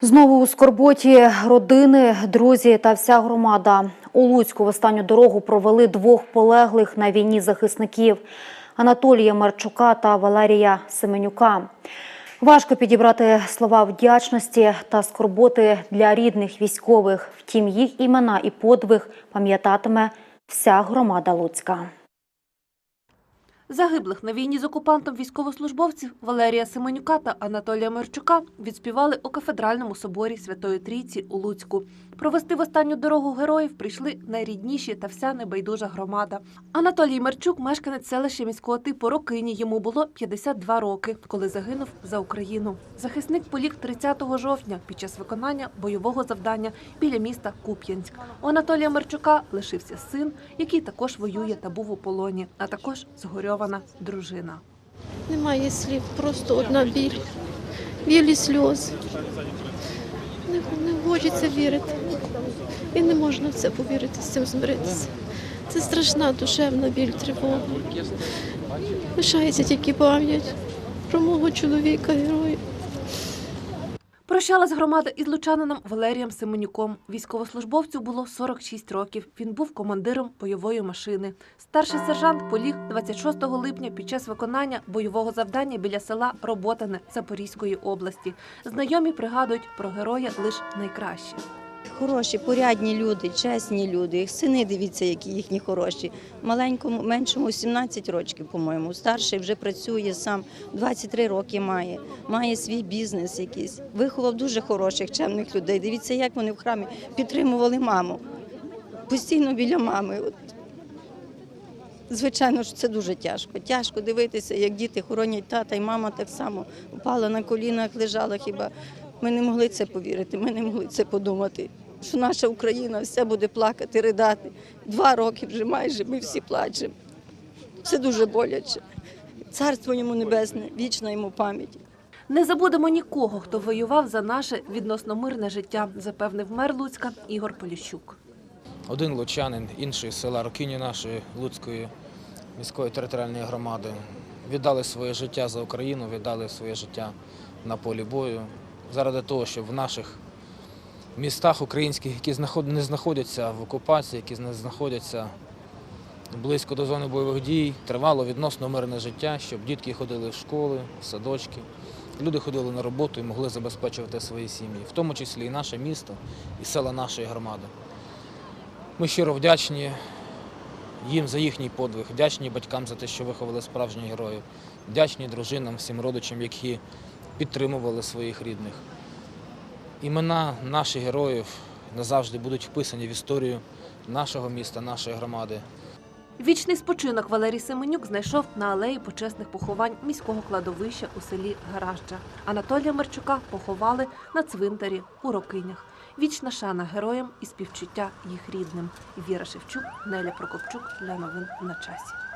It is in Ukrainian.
Знову у скорботі родини, друзі та вся громада. У Луцьку в останню дорогу провели двох полеглих на війні захисників Анатолія Марчука та Валерія Семенюка. Важко підібрати слова вдячності та скорботи для рідних військових. Втім, їх імена і подвиг пам'ятатиме вся громада Луцька. Загиблих на війні з окупантом військовослужбовців Валерія Семенюка та Анатолія Мерчука відспівали у кафедральному соборі Святої Трійці у Луцьку. Провести в останню дорогу героїв прийшли найрідніші та вся небайдужа громада. Анатолій Мерчук, мешканець селища міського типу Рокині. Йому було 52 роки, коли загинув за Україну. Захисник поліг 30 жовтня під час виконання бойового завдання біля міста Куп'янськ. У Анатолія Мерчука лишився син, який також воює та був у полоні, а також згорьована дружина. Немає слів, просто одна біль. Біль і сльози. Не, не хочеться вірити. І не можна в це повірити, з цим змиритися. Це страшна душевна біль, тривога. Лишається тільки пам'ять про мого чоловіка, героя. Прощалась громада із лучанином Валерієм Семенюком. Військовослужбовцю було 46 років. Він був командиром бойової машини. Старший сержант поліг 26 липня під час виконання бойового завдання біля села Роботане Запорізької області. Знайомі пригадують про героя лише найкраще. Хороші, порядні люди, чесні люди. Їх сини дивіться, які їхні хороші. Маленькому, меншому 17 років, по-моєму. Старший вже працює сам, 23 роки має, має свій бізнес якийсь. Виховав дуже хороших, чемних людей. Дивіться, як вони в храмі підтримували маму. Постійно біля мами. От. Звичайно що це дуже тяжко. Тяжко дивитися, як діти хоронять тата, і мама так само упала на колінах, лежала хіба. Ми не могли це повірити, ми не могли це подумати. Що наша Україна вся буде плакати, ридати. Два роки вже майже ми всі плачемо. Це дуже боляче. Царство йому небесне, вічна йому пам'ять. Не забудемо нікого, хто воював за наше відносно мирне життя, запевнив мер Луцька Ігор Поліщук. Один лучанин, інший села Рокіні нашої Луцької міської територіальної громади віддали своє життя за Україну, віддали своє життя на полі бою заради того, щоб в наших містах українських, які не знаходяться в окупації, які не знаходяться близько до зони бойових дій, тривало відносно мирне життя, щоб дітки ходили в школи, в садочки, люди ходили на роботу і могли забезпечувати свої сім'ї, в тому числі і наше місто, і села нашої громади. Ми щиро вдячні їм за їхній подвиг, вдячні батькам за те, що виховали справжніх героїв, вдячні дружинам, всім родичам, які підтримували своїх рідних. Імена наших героїв назавжди будуть вписані в історію нашого міста, нашої громади. Вічний спочинок Валерій Семенюк знайшов на алеї почесних поховань міського кладовища у селі Гаражджа. Анатолія Мерчука поховали на цвинтарі у Рокинях. Вічна шана героям і співчуття їх рідним. Віра Шевчук, Неля Прокопчук для новин на часі.